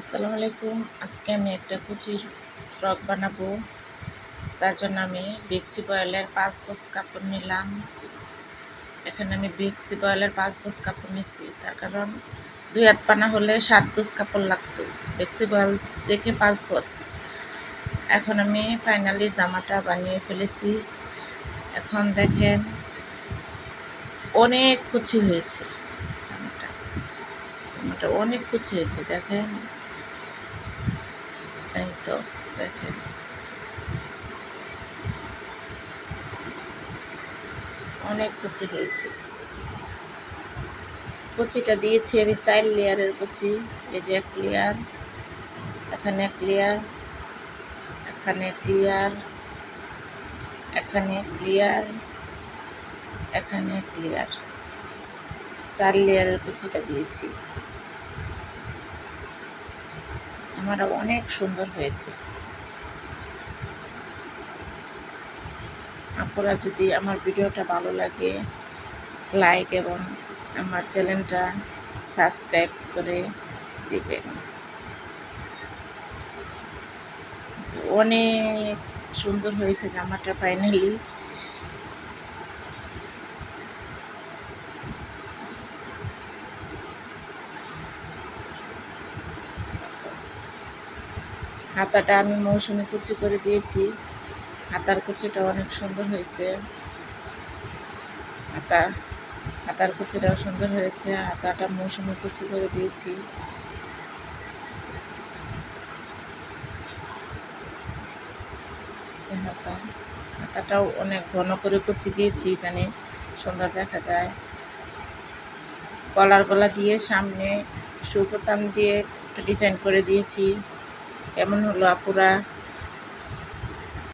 আসসালামু আলাইকুম। আজকে আমি একটা কুচির ফ্রক বানাবো। তার জন্য আমি বেক্সি বয়েলের পাঁচ গোছ কাপড় নিলাম। এখানে আমি বেক্সি বয়েলের পাঁচ গোছ কাপড় নিচ্ছি তার কারণ দুই হাত পানা হলে সাত গোছ কাপড় লাগতো। বেক্সি বয়েল দেখে পাঁচ গোছ এখন আমি ফাইনালি জামাটা বানিয়ে ফেলেছি। এখন দেখেন অনেক কুচি হয়েছে জামাটা। জামাটা অনেক কুচি হয়েছে, দেখেন এই তো দেখেন অনেক কুচি হয়েছে কুচিটা দিয়েছি আমি চার লেয়ারের কুচি। এই যে এক লেয়ার, এখানে এক লেয়ার, এখানে ক্লিয়ার এখানে ক্লিয়ার এখানে ক্লিয়ার চার লেয়ারের কুচিটা দিয়েছি। আমার অনেক সুন্দর হয়েছে। আপনারা যদি আমার ভিডিওটা ভালো লাগে লাইক এবং আমার চ্যানেলটা সাবস্ক্রাইব করে দিবেন। অনেক সুন্দর হয়েছে জামাটা ফাইনালি হাতাটা আমি মৌসুমি কুচি করে দিয়েছি। হাতার কুচিটা অনেক সুন্দর হয়েছে। হাতা হাতার কুচিটাও সুন্দর হয়েছে। হাতাটা মৌসুমি কুচি করে দিয়েছি। হাতা হাতাটাও অনেক ঘন করে কুচি দিয়েছি, জানি সুন্দর দেখা যায়। কলার গলা দিয়ে সামনে সুবোতাম দিয়ে একটা ডিজাইন করে দিয়েছি। কেমন হলো আপুরা?